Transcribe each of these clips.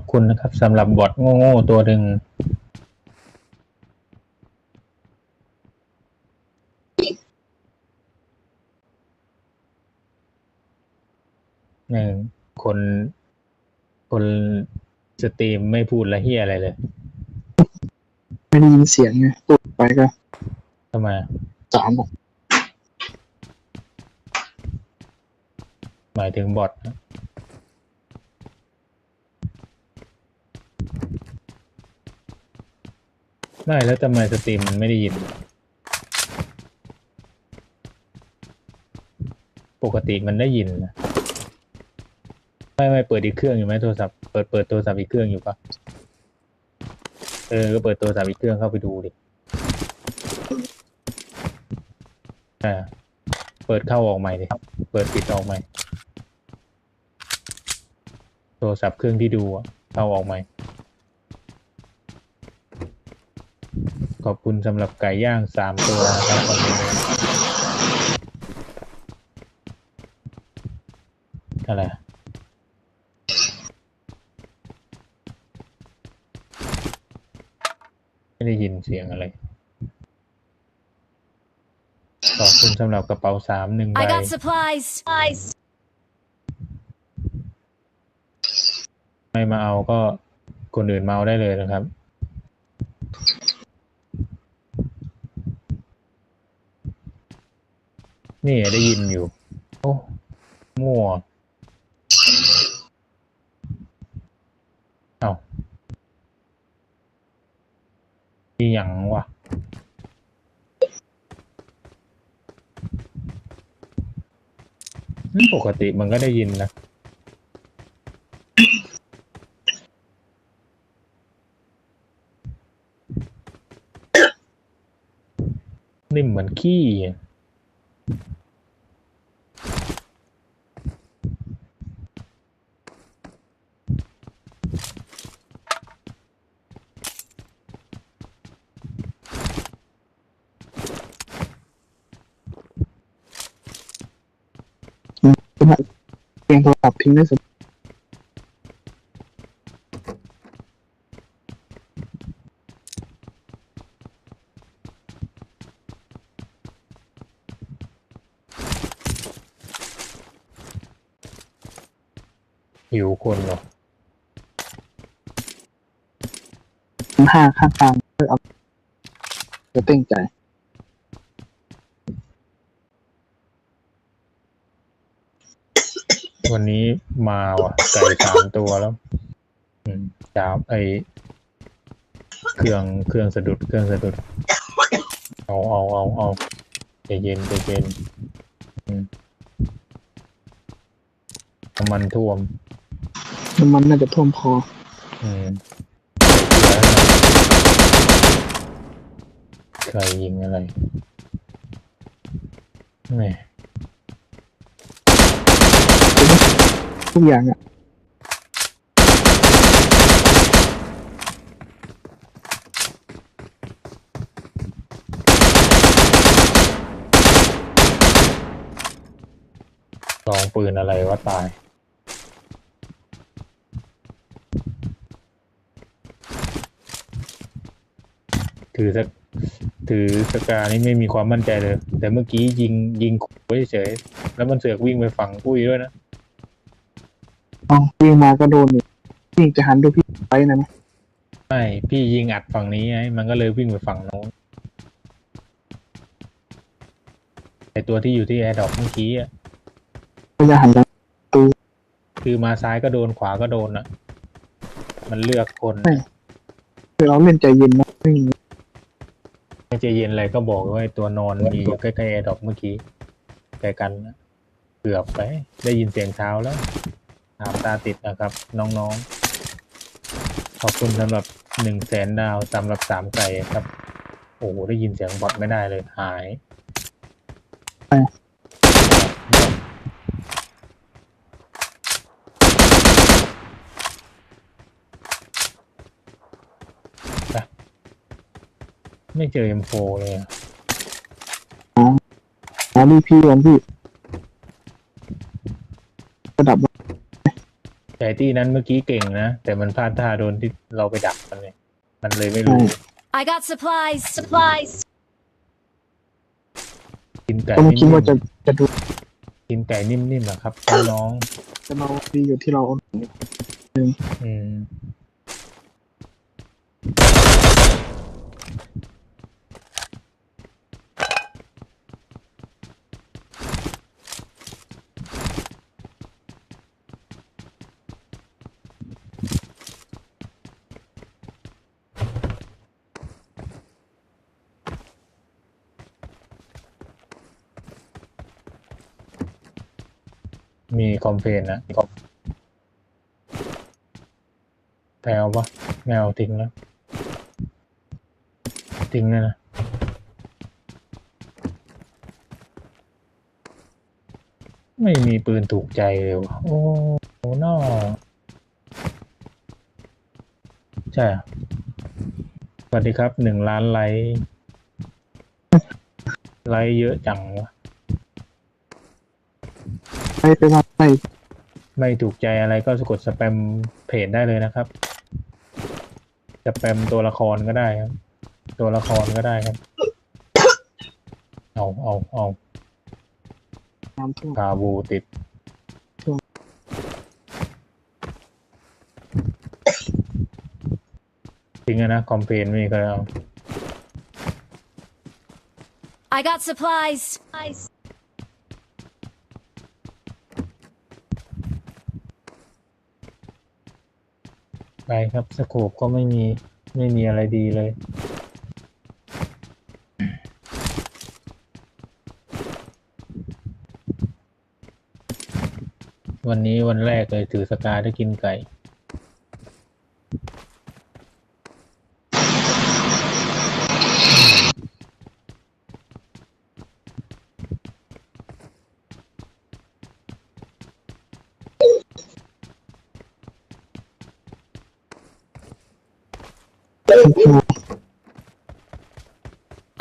อบคุณนะครับสำหรับบอทโง่ๆตัวหนึ่งหนึ่งคน คนสตรีมไม่พูดละเฮียอะไรเลย ไม่ได้ยินเสียงไงพูดไปก็ทำไมสามบอกหมายถึงบอทนะ ไม่แล้วทำไมสตรีมมันไม่ได้ยิน ปกติมันได้ยินนะไม่ไม่เปิดอีกเครื่องอยู่ไหมโทรศัพท์เปิดเปิดโทรศัพท์อีกเครื่องอยู่ปะเออก็เปิดโทรศัพท์อีกเครื่องเข้าไปดูดิอ่าเปิดเข้าออกใหม่ดิเปิดปิดออกใหม่ โทรศัพท์เครื่องที่ดูอะเข้าออกใหม่ ขอบคุณสำหรับไก่ย่างสามตัวนะครับวันนี้อะไรไม่ได้ยินเสียงอะไร ขอบคุณสำหรับกระเป๋าสามหนึ่งใบ I got supplies. Supplies. ไม่มาเอาก็คนอื่นมาเอาได้เลยนะครับ นี่ได้ยินอยู่ โอ้มั่วเอาอีหยังวะปกติมันก็ได้ยินนะนิ่มเหมือนขี้อะ เพียงโทรศัพท์ทิ้งได้สุดหิวคนเหรอห้าข้างกลางเพื่อเอาจะเต้งใจ วันนี้มาว่ะไก่สามตัวแล้วอืมจามไอเครื่องเครื่องสะดุดเครื่องสะดุด เอาเอาเอาเอาใจเย็นใจเย็นอืมน้ำมันท่วมน้ำมันน่าจะท่วมคออืมใครยิงอะไรแหม่ ทุกอย่างอะลองปืนอะไรวะตาย ถือสักถือสกานี่ไม่มีความมั่นใจเลย แต่เมื่อกี้ยิงยิงขู่เฉยแล้วมันเสือกวิ่งไปฝั่งปุ้ยด้วยนะ เอาวิ่งมาก็โดนอีกวิ่งจะหันดูพี่ไปนะไหมไม่พี่ยิงอัดฝั่งนี้ไงมันก็เลยวิ่งไปฝั่งโน้นไอตัวที่อยู่ที่แอร์ดรอปเมื่อกี้อะก็จะหันหลังคือมาซ้ายก็โดนขวาก็โดนอะ มันเลือกคนคือเราเล่นใจเย็นนะวิ่งไม่ใจเย็นอะไรก็บอกว่าไอ้ตัวนอนมีอยู่ใกล้ๆแอร์ดรอปเมื่อกี้ใกล้กันนะเกือบไป ได้ยินเสียงเท้าแล้ว ตามตาติดนะครับ น้องๆ ขอบคุณสำหรับหนึ่งแสนดาวสำหรับสามไก่ครับ โอ้โหได้ยินเสียงบอทไม่ได้เลยหายไม่เจอ M4 เลยอะหารีพี่ก่อนพี่ระดับ แต่ที่นั้นเมื่อกี้เก่งนะ แต่มันพลาดท่าโดนที่เราไปดักมันเลยมันเลยไม่รู้ I got supplies. Supplies. กินไก่ก็ไม่คิดนิ่มว่าจะจะดูๆกินไก่นิ่มๆอะครับน้องจะเราดีอยู่ที่เราเอาหนูๆอืม มีคอมเพลนนะแพลวปะแมวทิ้งแล้วทิ้งแล้วนะไม่มีปืนถูกใจเลยวะโอ้โหนอใช่สวัสดีครับหนึ่งล้านไลค์ไลค์เยอะจังวะ ไปไปมาไปไม่ถูกใจอะไรก็สะกดสแปมเพจได้เลยนะครับ สแปมตัวละครก็ได้ครับ ตัวละครก็ได้ครับ เอาเอาเอาน้ำท่วมกาบูติดทิ้งอะนะ คอมเพลนไม่มีก็เอา I got supplies. ไปครับสโคปก็ไม่มีไม่มีอะไรดีเลย วันนี้วันแรกเลยถือสกาได้กินไก่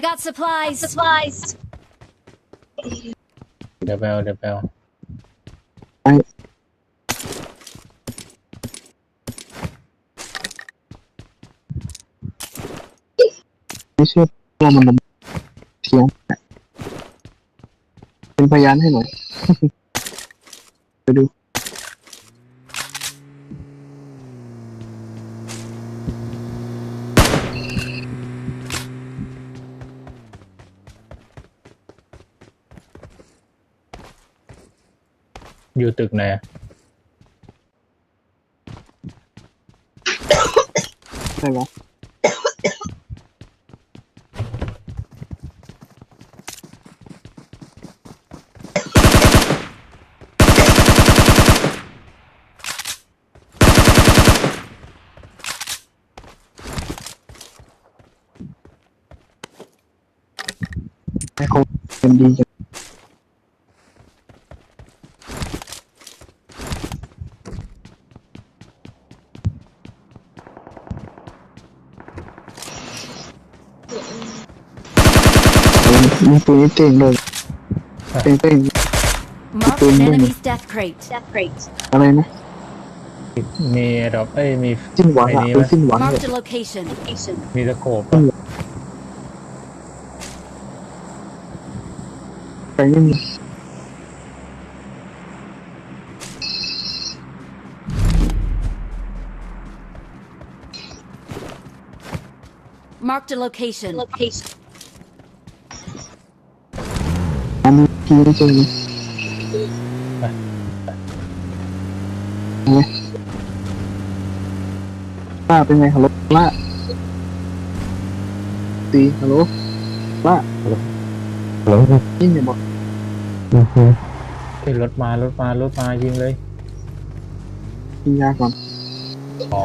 I got supplies. Supplies. เดี๋ยวไปเอาเดี๋ยวไปเอาไม่เชื่อว่ามันเถียงเป็นพยานให้หน่อย ไปดู อยู่ตึกไหนอะใช่ปะไม่ มีปืนนี่เต่งเลยเต่งเต่ง Marked an enemy's death crate. Death crate. อะไรนะ มีดอกเอ้ยมีสิ้นหวังอะไอ้นี่ปืไหมนสิ้นหวังเลย Marked a location. Location. มีสโคปไปไม่มี Marked a location. Location. อันนี้ทีไม่เจอเลยล่าเป็นไงฮัลโหลล่าตีฮัลโหลล่ายิงอย่าบอกเฮ้ยรถมารถมารถมายิงเลยกินยาก่อนอ๋อ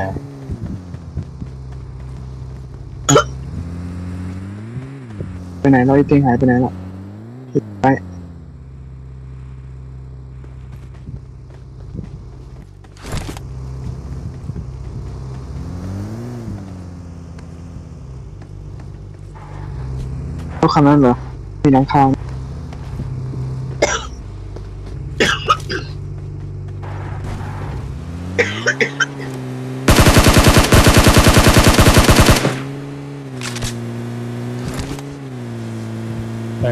ไปไหนเราไอ้เต็งหายไปไหนละไปรถคันนั้นเหรอมีหลังคา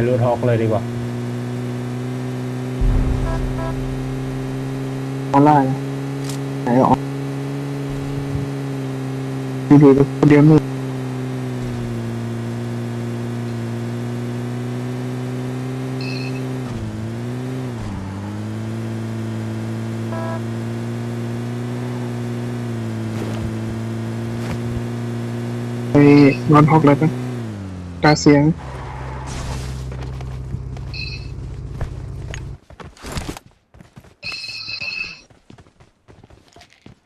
รถฮอกเลยดีกว่า ออนไลน์ไหนออกดีดีๆเดียวนี่ไปนอนฮอกเลยกันตาเสียง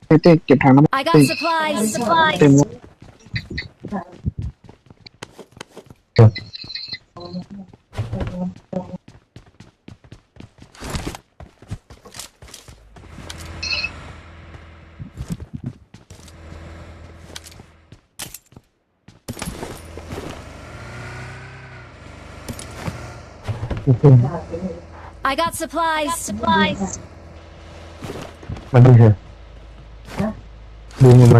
เต้เต้เก็บถังน้ำมัน I got supplies. Supplies. เต็มแล้ว I got supplies. Supplies. มันดีเถอะ ดูมั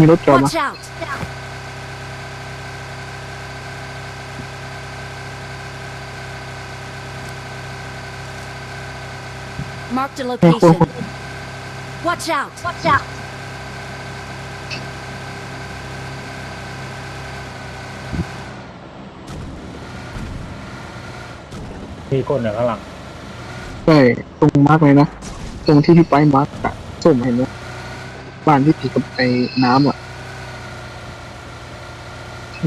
มาดีเถอะไม่มีรถจอดมา Watch out. Marked a location. Watch out. Watch out. มีคนอยู่ข้างหลัง ใช่ตรงมาร์กเลยนะ ตรงที่พี่ไปมาร์กอะส้มเห็นไหม บ้านที่ติดกับไอ้น้ำอะ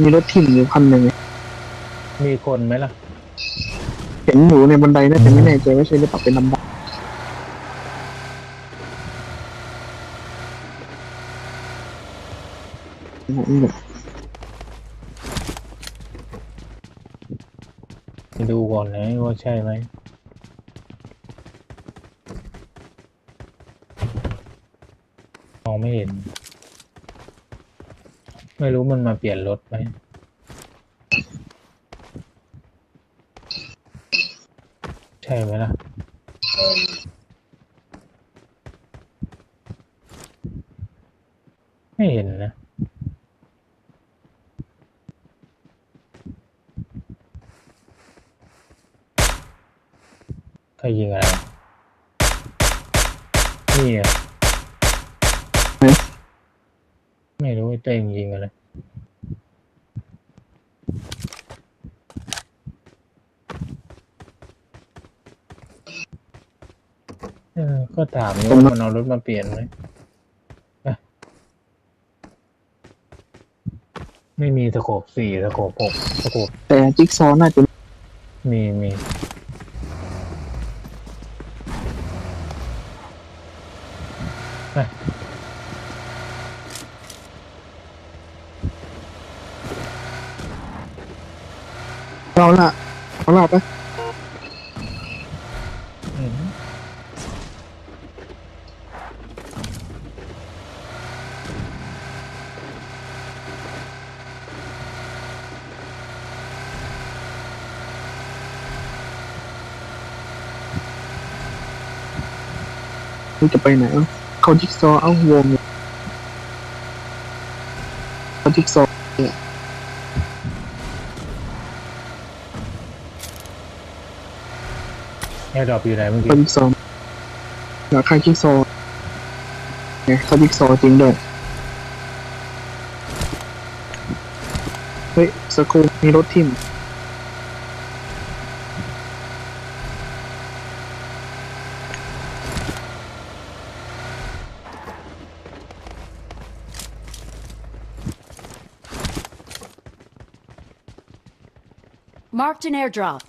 มีรถทิ่มอยู่คันหนึ่งมีคนไหมล่ะ เห็นอยู่ในบันไดนะแต่ไม่แน่ใจว่าใช่หรือเปล่าเป็นลำบากนี่แหละไปดูก่อนนะว่าใช่ไหม มองไม่ เห็น ไม่รู้มันมาเปลี่ยนรถไหมใช่ไหมล่ะ ไม่เห็นนะ ใครยิงอะไร นี่อะ ไม่รู้ไอ้เต้มยิงอะไรเออก็ถามว่ามันเอารถมาเปลี่ยนไหมอะไม่มีสโคบสี่สโคบหกสโคบแต่จิ๊กซอว์น่าจะมีมีเอาละ เอาละไปอืมนี่จะไปไหนเอ้าเขาจิ๊กซอว์เอาวงเนี่ยเขาจิ๊กซอว์ แอ ร์ดรอปอยู่ไหนเมื่อเขากี้จิ๊กซอว์อยากใครจิ๊กซอว์เนี่ยเขาจิ๊กซอว์จริงด้วยเฮ้ยสกครูมีรถทิ่ม Marked an airdrop.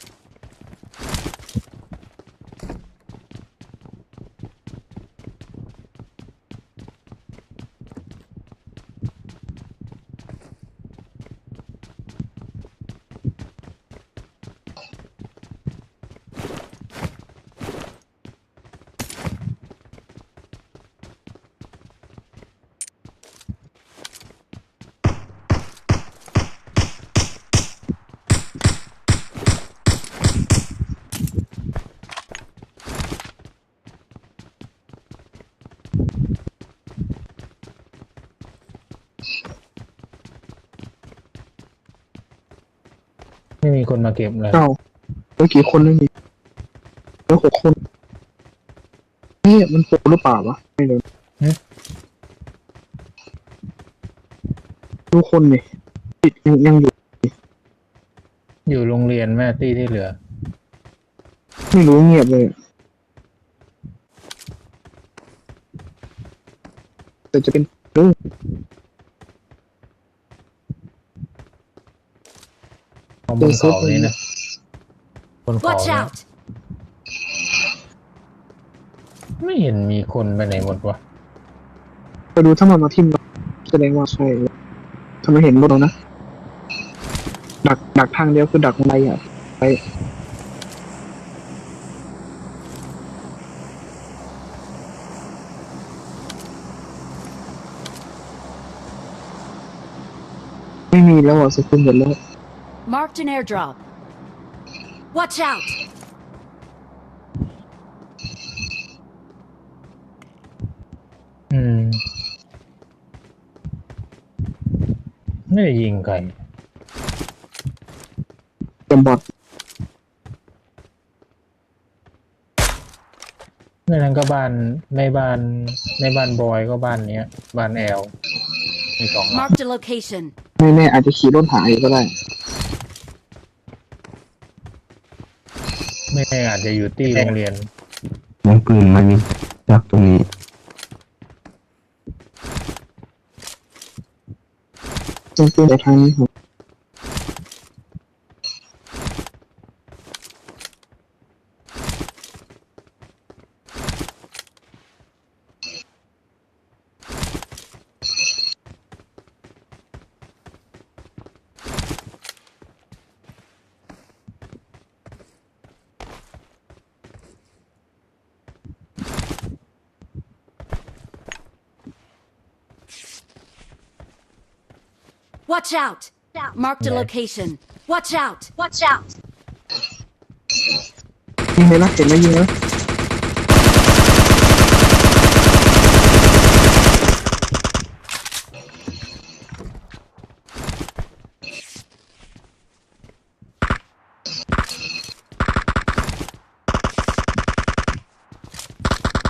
ไม่มีคนมาเก็บเลยเก้าเหลือกี่คนแล้วนี่เหลือหกคนนี่มันโปรหรือเปล่าวะไม่รู้ดูคนนี่ติดยังยังอยู่ อยู่โรงเรียนแม่ตี้ที่เหลือ ไม่รู้เงียบเลย แต่จะเป็นเรื่อง ของ บนเขานี้นะบนเขา Watch เนี่ย out! ไม่เห็นมีคนไปไหนหมดวะไปดูถ้ามันมาทิ่มเราแสดงว่าใช่ทำไมเห็นรถเรานะ ดักดักทางเดียวคือดักอะไรอะ ไปไม่มีแล้วอะสกุลหมดแล้ว Marked an airdrop. Watch out! อืมไม่ได้ยิงใครเต็มบอดไม่นั้นก็บ้านไม่บ้านไม่บ้านบอยก็บ้านเนี้ย บ้านแอลมีสองหลัง Marked a location. ไม่แน่อาจจะขี่รถหายก็ได้ ไม่แน่อาจจะอยู่ที่โรงเรียนยังปืนมายิงจากตรงนี้ตรงตัวทางนี้ครับ Watch out! Marked a Okay. location. Watch out! Watch out! ยิงเลยนะเห็นไหมยิงแล้ว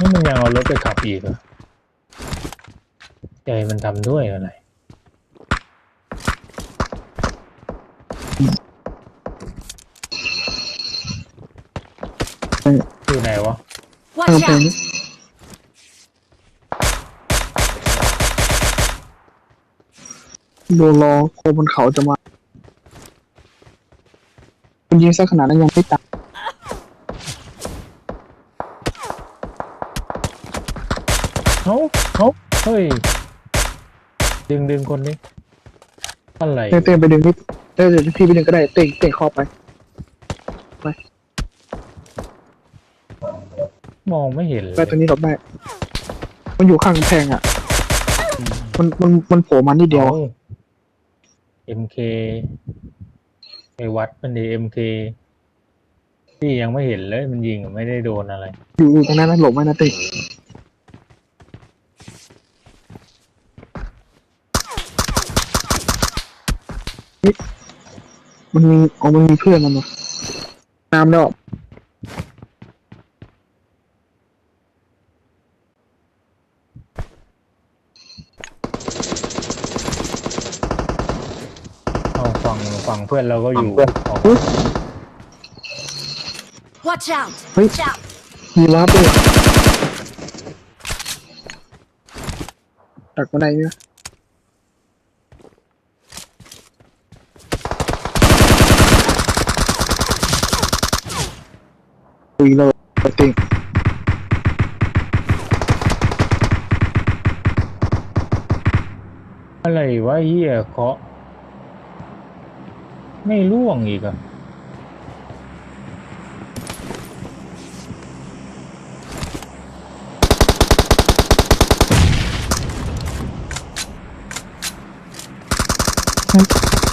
นี่มันยังเอารถไปขับอีกเหรอใจมันทำด้วยอะไร อยู่ไหนวะทาง Watch ไป out! นี้ดูรอโคบนเขาจะมาคุณยิงซะขนาดนั้นยังไม่ตายเฮ้าเฮ้าเฮ้ย ดึงดึงคนนี้อะไร เต้เต้ไปดึงนิด เต้เดี๋ยวพี่ไปดึงก็ได้เต้เต้คอไปมองไม่เห็นเลไปยตัวนี้หลบได้มันอยู่ข้างกำแพงอะ มันมันมันโผล่มานิดเดียวเอ็มเคไปวัดมันดีเอ็มเคที่ยังไม่เห็นเลย มันยิงไม่ได้โดนอะไร อยู่อยู่ตรงนั้นนะหลบไว้นะเต้เฮ้ย มันมีอ๋อมันมีเพื่อนมันวะน้ำแล้วเอาฝั่งฝั่งเพื่อนเราก็อยู่ออก Watch out! Hey. Watch out! มีวาร์ปด้วยดักมาได้เนี่ยคุยเลยเต้อะไรวะเฮียเคาะไม่ร่วงอีกอะ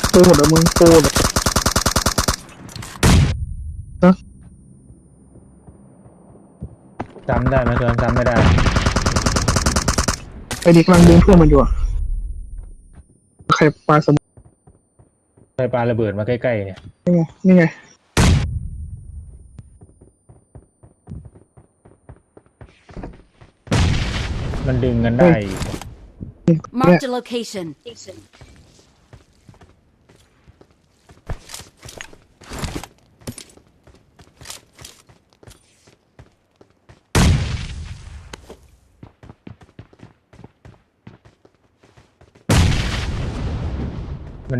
โปรหมดแล้วมึงโปรเลย จำได้ไหมเชิญจำไม่ได้ ไอ้เด็กกำลังดึงทั่วมันอยู่อะใครปลาสมไปปาระเบิดมาใกล้ๆเนี่ย นี่ไงนี่ไงมันดึงกันได้อีก Marked a location.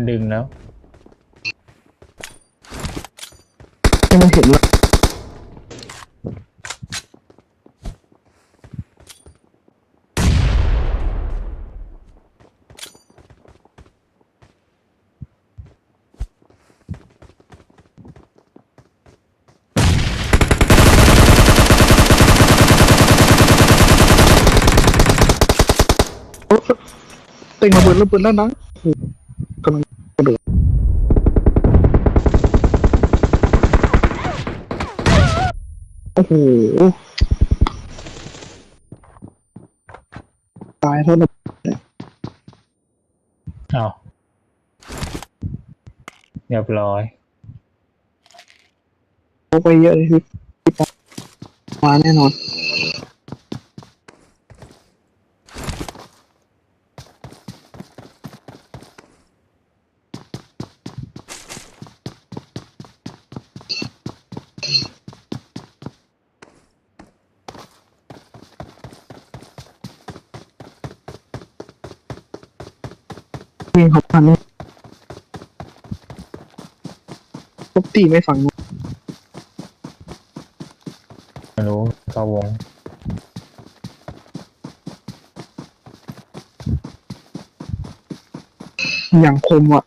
มันดึงแล้วให้มันเห็นแล้วเต็งระเบิดระเบิดแล้วนะโอ้โหกำลังกระโดดโอ้โหตายเท่านั้นเอาเรียบร้อยโอ้ไปเยอะเลยพี่พี่ปอมาแน่นอน วิ่งเขาพันนี่ปก ติไม่ฝั่งนู้นไม่รู้เข้าวงอย่างคมอะ